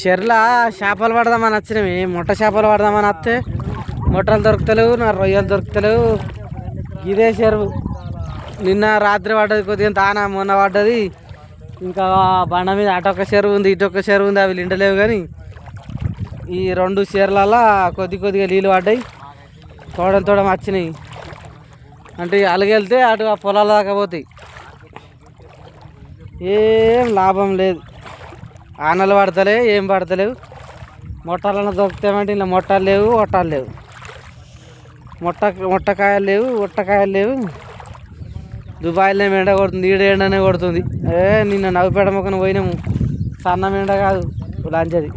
చెర్ల చేపలు పడదామని వచ్చినవి. మొట్ట చేపలు పడదామని వస్తే మొట్టలు దొరుకుతలేవు నా రొయ్యలు దొరుకుతలేవు. ఇదే చెరువు. నిన్న రాత్రి పడ్డది కొద్దిగా తాన మొన్న పడ్డది. ఇంకా బండ మీద అటొక్క చెరువు ఉంది ఇటొక్క చెరువు ఉంది అవి నిండలేవు కానీ ఈ రెండు చీరలలో కొద్ది కొద్దిగా నీళ్ళు పడ్డాయి. తోడం తోడం వచ్చినాయి. అంటే అలగెళ్తే అటు ఆ పొలాల దాకా పోతాయి. ఏం లాభం లేదు. ఆనలు పడతలేవు ఏం పడతలేవు. మొట్టాలన్నా దొరుకుతామంటే ఇలా మొట్టాలు లేవు ఒట్టాలు లేవు. మొట్ట మొట్టకాయలు లేవు ఉట్టకాయలు లేవు. దుబాయ్లో ఎండ కొడుతుంది ఈడ ఎండనే కొడుతుంది. ఏ నిన్న నవ్వుపేట మొక్కన పోయినాము. సన్నం ఎండ కాదు లాంచది.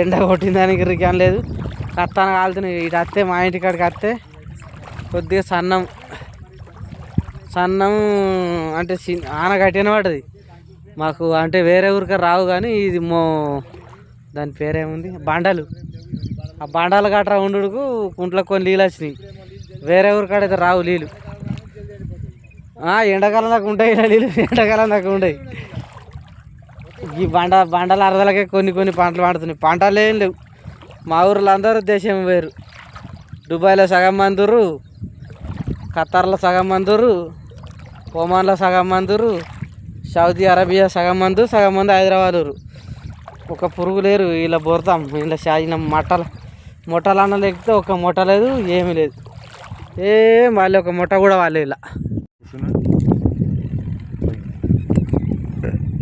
ఎండ కొట్టిన దానికి రికాన్ లేదు. కత్తాన కాలుతున్నాయి ఇటు వస్తే మా ఇంటి కాడికి వస్తే కొద్దిగా సన్నం. సన్నం అంటే ఆన కట్టిన పడ్డది. మాకు అంటే వేరే ఊరికి రావు కానీ ఇది మో దాని పేరేముంది? బండలు. ఆ బండాలు గట్రా ఉండుకు కుంట్లో కొన్ని నీళ్ళు వచ్చినాయి. వేరే ఊరికాడైతే రావు నీళ్ళు. ఎండాకాలం దాకా ఉంటాయి నీళ్ళు. ఎండాకాలం దాకా ఉంటాయి ఈ బండ బండల అరదలకే కొన్ని కొన్ని పంటలు పండుతున్నాయి. పంటలు ఏం లేవు. మా ఊర్లో అందరూ దేశం వేరు. దుబాయ్లో సగం మందురు ఖతార్లో సగం మందురు ఒమాన్లో సగం మందురు సౌదీ అరేబియా సగం మందు సగం మంది హైదరాబాద్ ఒక పురుగు లేరు ఇలా బొరతాం ఇలా సాగిన మట్టల మొట్టలన్న లేకపోతే ఒక మొట్ట లేదు ఏమీ లేదు. ఏ మళ్ళీ ఒక మొట్ట కూడా వాళ్ళు ఇలా.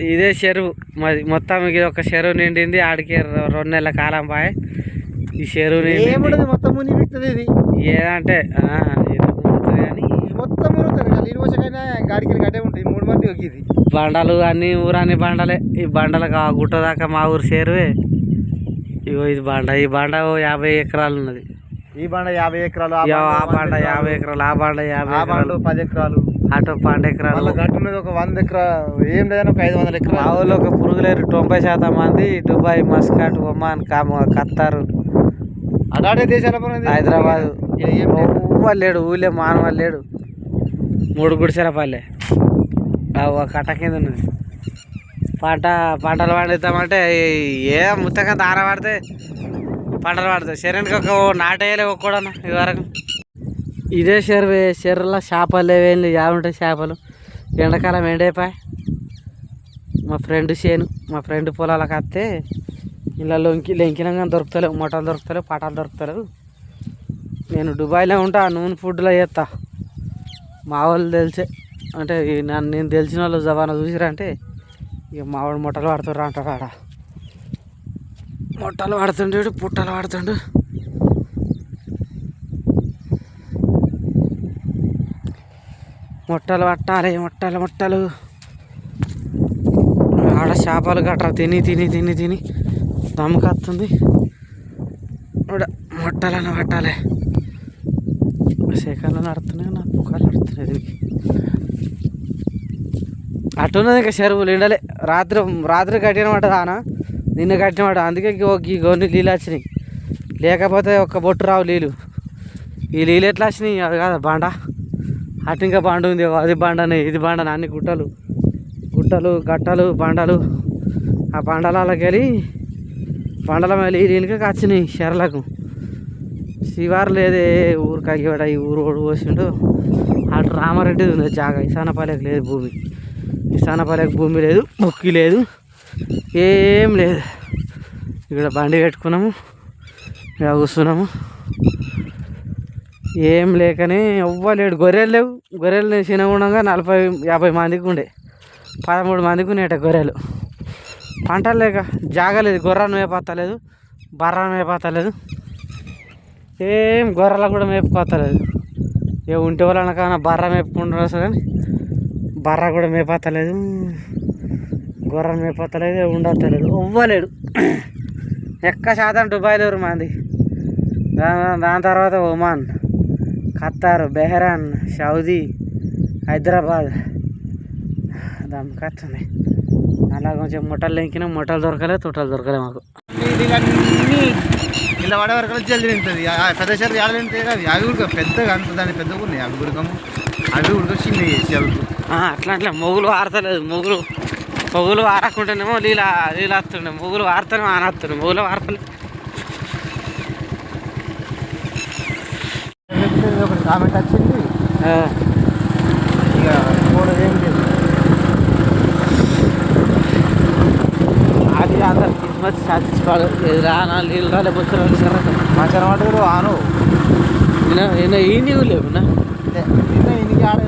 ఇదే చెరువు. మాది మొత్తం ఇది ఒక చెరువు నిండింది ఆడికి రెండు నెలల కాలం పాయ. ఈ చెరువు ఏముండదు మొత్తం ఏదంటే ఆ, ఏదో ఊరుతుంది కానీ మొత్తం మునుగుతుంది నీళ్ళు గాడికి గడ్డే ఉంటుంది మూడు మంది ఇది. బండలు అన్ని ఊరని బండలే. ఈ బండలకు ఆ గుట్ట దాకా మా ఊరు చేరువే. ఇగో ఇది బండ. ఈ బండ యాభై ఎకరాలు ఉన్నది. ఈ బండ యాభై ఎకరాలు ఆ బండ యాభై ఎకరాలు. ఆ బండ యాభై ఆ బండ ఎకరాలు. పది ఎకరాలు. అటు పన్నెండు ఎకరాలు. గట్టు మీద ఒక వంద ఎకరా ఏం లేదని ఒక ఐదు వందల ఎకరాలు. ఊళ్ళో ఒక పురుగులేరు తొంభై శాతం మంది దుబాయ్ మస్కాట్ ఒమాన్ కామ ఖత్తర్. అలాంటి దేశాల. హైదరాబాద్. లేడు ఊళ్ళో మానవ లేడు. మూడు గుడిసెల పల్లె. ఒక కట్ట కింద ఉన్నది. పంట పంటలు పండిద్దామంటే ఏ ముత్తగా దాన పడితే పంటలు పడతాయి. శరీరానికి ఒక నాటేయలే కూడా ఇదివరకు. ఇదే చెరువు చెరువులో చేపలు లేవేంది ఉంటాయి చేపలు ఎండాకాలం ఎండైపోయి మా ఫ్రెండ్ చేను మా ఫ్రెండ్ పొలాలకు వస్తే ఇలా లొంకి లెంకినంగా దొరుకుతలేవు మొట్టలు దొరుకుతలేవు పటాలు దొరుకుతలేవు. నేను దుబాయ్లో ఉంటా నూనె ఫుడ్లో చేస్తా. మా వాళ్ళు తెలిసే అంటే నన్ను నేను తెలిసిన వాళ్ళు జవాన చూసిరంటే ఇక మా వాడు మొట్టలు పడుతుర్రా అంటారు ఆడ. మొట్టలు పడుతుండు పుట్టలు పడుతుండు. మొట్టలు పట్టాలి మొట్టలు మొట్టలు. ఆడ చేపలు గట్రా తిని తిని తిని తిని దమ్మకత్తుంది మొట్టలను పట్టాలి. శేఖర్లు నడుతున్నాయి నా పుకాలు నడుతున్నాయి అట్టున్నది ఇంకా చెరువులు ఎండలే రాత్రి రాత్రి కట్టినమాట దానా నిన్న కట్టినమాట. అందుకే ఈ గోని నీళ్ళు వచ్చినాయి. లేకపోతే ఒక్క బొట్టు రావు నీళ్ళు. ఈ నీళ్ళు ఎట్లా వచ్చినాయి? అది కాదు బండ. అటు ఇంకా బండ ఉంది అది బండనే ఇది బండనే అన్ని గుట్టలు. గుట్టలు గట్టలు బండలు. ఆ బండలకి వెళ్ళి బండల మళ్ళీ దీనికి వచ్చినాయి చెరలకు. శివారు లేదే ఊరు వాడ ఈ ఊరు ఓడి పోసిండు. అటు రామారెడ్డి ఉంది జాగా. ఇసానపాలెకి లేదు భూమి. ఇసానపాలెకి భూమి లేదు బొక్కి లేదు ఏం లేదు. ఇక్కడ బండి పెట్టుకున్నాము ఇక్కడ కూర్చున్నాము. ఏం లేకని ఎవ్వలేడు గొర్రెలు లేవు. గొర్రెలు చిన్నగుండగా నలభై యాభై మందికి ఉండే. పదమూడు మందికి ఉండేట గొర్రెలు. పంటలు లేక జాగలేదు గొర్రెను వేపత్తలేదు బర్రను వేపత్తలేదు ఏం గొర్రెలు కూడా మేపుకోతలేదు. ఏ ఉంటే వాళ్ళ కన్నా బర్ర మేపుకుంటున్నారు అసలు కానీ బర్ర కూడా మేపత్తలేదు గొర్రెలు మేపత్తలేదు ఉండతలేదు. ఇవ్వలేడు ఎక్క శాతం దుబాయ్లో ఎవరు మంది? దాని దాని తర్వాత Oman Qatar Bahrain Saudi Hyderabad. దమ్కత్తుంది అలా కొంచెం ముఠాలు లెంకినా ముఠాలు దొరకలే తుట్టలు దొరకలే మాకు. ఇలా పడే వరకు జల్ది తింటుంది. ఆ పెద్ద చెరువు ఏడ తింటాయి అవి అవి ఉడక పెద్దగా అంత దాని పెద్దగా ఉన్నాయి అవి ఉడకము. అవి ఉడక చిన్న చెరువు ఆ, అట్లా అట్లా. మొగులు ఆడతలేదు మొగులు మొగులు వారకుంటేనేమో నీళ్ళ నీళ్ళు వస్తుండే. మొగులు వారుతానే ఆన వస్తుండే. మొగులు వార్తలు. ఒకటి కామెంట్ వచ్చింది. ఇక ఏం లేదు అది కిస్మత్ సాధించుకోవాలి రానా నీళ్ళు రాలే బొచ్చు మంచి అనమాట ఆను నేను ఈ నీవు లేవు నా నిన్న ఇన్ని ఆడే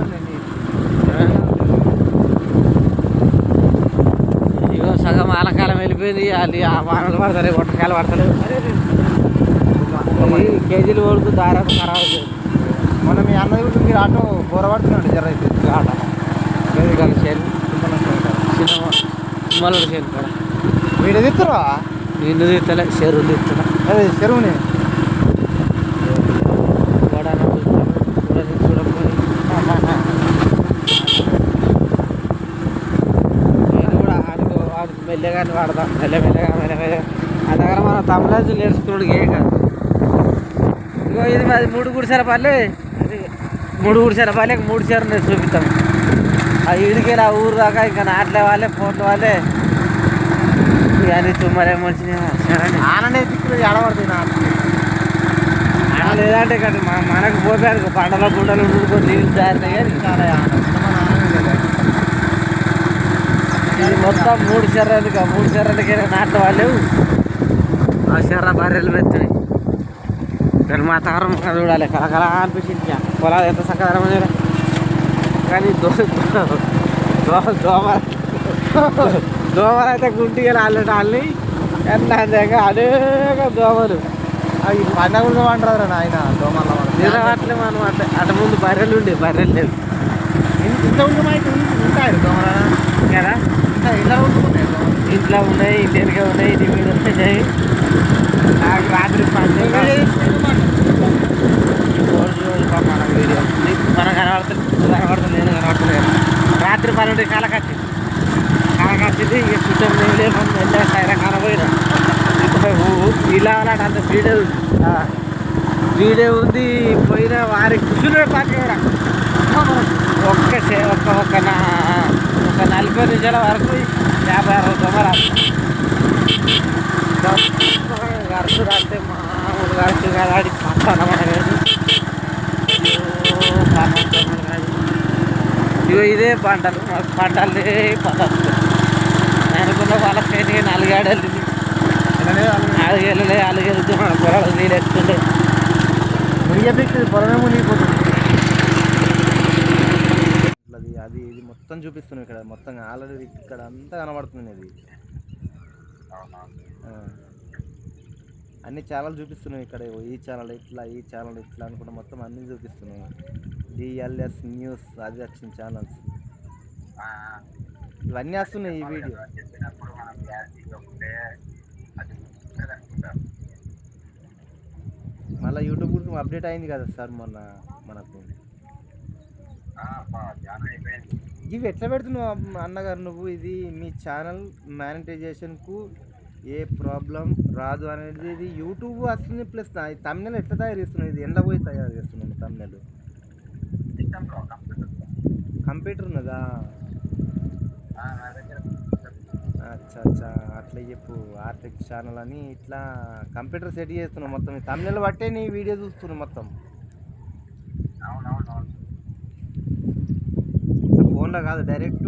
ఇగో సగం ఆలకాలం వెళ్ళిపోయింది అది ఆ వానలు పడతారు ఒట్టకాయలు పడతలేవు ఇది కేజీలు కొడుకు దాదాపు ఖరాబ్. మొన్న మీ అన్నది కూడా మీరు ఆటో బోరపడుతున్నాడు జర ఆట. చేను. చిన్న చేను కాడ వీడు ఎదుగుతారా నిన్ను తీస్తలే చెరువులు తీస్తున్నా అదే చెరువుని మెల్లగానే వాడదాం మెల్ల మెల్లగా మెల్ల మెల్లగా. ఆ దగ్గర మనం తమిళనాడు నేర్చుకున్నాడు ఏం కాదు. ఇగో ఇది మాది మూడు గుడిసెల పల్లె. ఇది మూడు గుడిసెల పల్లెకి మూడు చీరలు నేను చూపిస్తాం ఆ ఇడికి ఆ ఊరు దాకా ఇంకా నాట్లే వాళ్ళే ఫోన్లు వాళ్ళే. ఇవన్నీ తుమ్మరే సరే ఆననే దిక్కులు ఆ లేదంటే మన మనకు పోతారు పంటల గుండలు ఉండుకొని నీళ్ళు జారినాయి కానీ చాలా కదా. ఇది మొత్తం మూడు శర్రలు మూడు శర్రలకి నాట్ల వాళ్ళు ఆ శర్ర బర్రెలు పెడుతున్నాయి కానీ మా తరం చూడాలి కలకల అనిపించింది. పొలాలు ఎంత చక్కదనమైన కానీ దో దో దోమలు అయితే గుంటిగా అల్లటి వాళ్ళని ఎంత అందంగా అనేక దోమలు అవి పండగ అంటారు నాయన దోమల నిలబట్లే మనం అట్లా అటు ముందు బర్రెలు ఉండే బర్రెలు లేవు. ఇంట్లో అయితే ఉంటాయి దోమల కదా ఇలా ఉంటున్నాయి. ఇంట్లో ఉన్నాయి ఇంటి వెనక ఉన్నాయి ఇంటి మీద ఉన్నాయి. నాకు రాత్రి పన్నెండు మన వీడియో మనం కనబడుతుంది కనబడుతుంది నేను కనబడుతుంది రాత్రి పన్నెండు కలకచ్చి కలకచ్చింది ఇక చుట్టం నేను లేకుండా వెళ్ళా సైరా కనబోయినా ఇలా అలాంటి అంత వీడియో వీడియో ఉంది పోయిన వారి కూర్చున్నాడు పక్కన ఒక్క ఒక్క నా ఒక నలభై నిమిషాల వరకు యాభై అరవై దొంగలు గరుసుడు అంటే మామూలు గరుసు కాదు పక్కన ఇగో ఇదే పంటలు మాకు పంటలే పద్ధతి అనుకున్న వాళ్ళ చేతికి నాలుగేడు వెళ్ళింది ఇలానే వాళ్ళు నాలుగేళ్ళలే నాలుగేళ్ళతో మన పొలాలు నీళ్ళు ఎత్తుండే. పొలమే మునిగిపోతుంది అది అది ఇది మొత్తం చూపిస్తున్నాం ఇక్కడ. మొత్తం ఆల్రెడీ ఇక్కడ అంతా కనబడుతుంది ఇది. అన్ని ఛానల్ చూపిస్తున్నాం ఇక్కడ. ఈ ఛానల్ ఇట్లా ఈ ఛానల్ ఇట్లా అనుకుంటా మొత్తం అన్ని చూపిస్తున్నాం డిఎల్ఎస్ న్యూస్ అది వచ్చిన ఛానల్స్ ఇవన్నీ వస్తున్నాయి ఈ వీడియో మళ్ళీ యూట్యూబ్ కూడా అప్డేట్ అయింది కదా సార్ మొన్న మనకు. ఇవి ఎట్లా పెడుతున్నావు అన్నగారు నువ్వు? ఇది మీ ఛానల్ మానిటైజేషన్కు ఏ ప్రాబ్లం రాదు అనేది ఇది యూట్యూబ్ వస్తుంది ప్లస్ తమిళ ఎట్లా తయారు చేస్తున్నావు? ఇది ఎండ పోయి తయారు చేస్తున్నావు తమిళ కంప్యూటర్ ఉన్నదా? అచ్చా అచ్చా. అట్లా చెప్పు. ఆర్టెక్ ఛానల్ అని ఇట్లా కంప్యూటర్ సెట్ చేస్తున్నావు మొత్తం. తమిళ బట్టే నీ వీడియో చూస్తున్నావు మొత్తం. ఫోన్లో కాదు డైరెక్ట్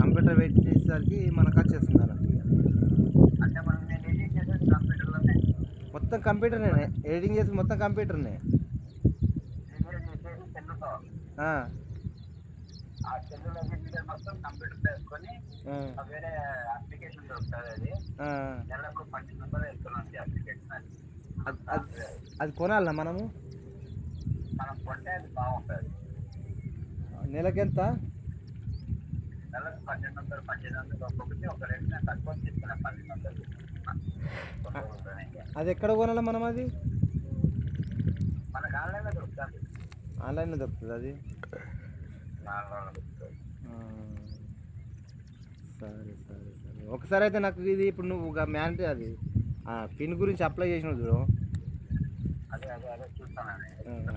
కంప్యూటర్ వెయిట్ చేసేసరికి మనకు వచ్చేస్తుంది ఇక. మొత్తం కంప్యూటర్నే ఎడిటింగ్ చేసి మొత్తం కంప్యూటర్నే ఆ. ఆ. ఆ. అది- అది- అది కొనాలనా మనము నెలకెంత? అది ఎక్కడ కొనాలి మనం అది? ఆన్లైన్లో దొరుకుతుంది. అది. సరే సరే సరే. ఒకసారి అయితే నాకు ఇది ఇప్పుడు నువ్వు మ్యాన్ అది ఆ పిన్ గురించి అప్లై చేసినావు చూడు.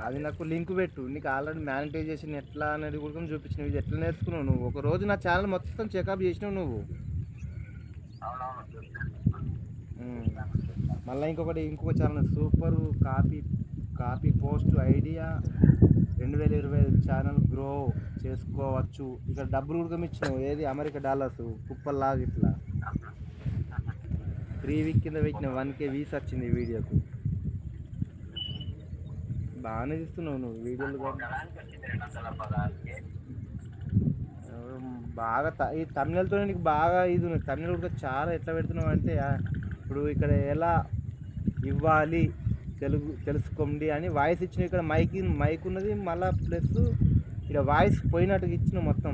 అది నాకు లింక్ పెట్టు. నీకు ఆల్రెడీ మానిటైజేషన్ ఎట్లా అనేది కూడా చూపించినవి ఇది ఎట్లా నేర్చుకున్నావు నువ్వు? ఒక రోజు నా ఛానల్ మొత్తం చెకప్ చేసినావు నువ్వు. మళ్ళీ ఇంకొకటి ఇంకొక channel super copy copy post idea రెండు వేల ఇరవై ఐదు ఛానల్ గ్రో చేసుకోవచ్చు. ఇక్కడ డబ్బులు కూడా ఇచ్చినావు ఏది? America dollars. కుప్పల్లాగా ఇట్లా. త్రీ వీక్ కింద పెట్టిన వన్ కే వీస్ వచ్చింది ఈ వీడియోకు. బాగానే తీస్తున్నావు నువ్వు వీడియోలు కూడా బాగా ఈ తమిళతో నీకు బాగా ఇది ఉన్నది. తమిళ కూడా చాలా ఎట్లా పెడుతున్నావు అంటే ఇప్పుడు ఇక్కడ ఎలా ఇవ్వాలి తెలుగు తెలుసుకోండి అని వాయిస్ ఇచ్చిన ఇక్కడ మైక్ మైక్ ఉన్నది మళ్ళీ ప్లస్ ఇక్కడ వాయిస్ పోయినట్టుగా ఇచ్చిన మొత్తం.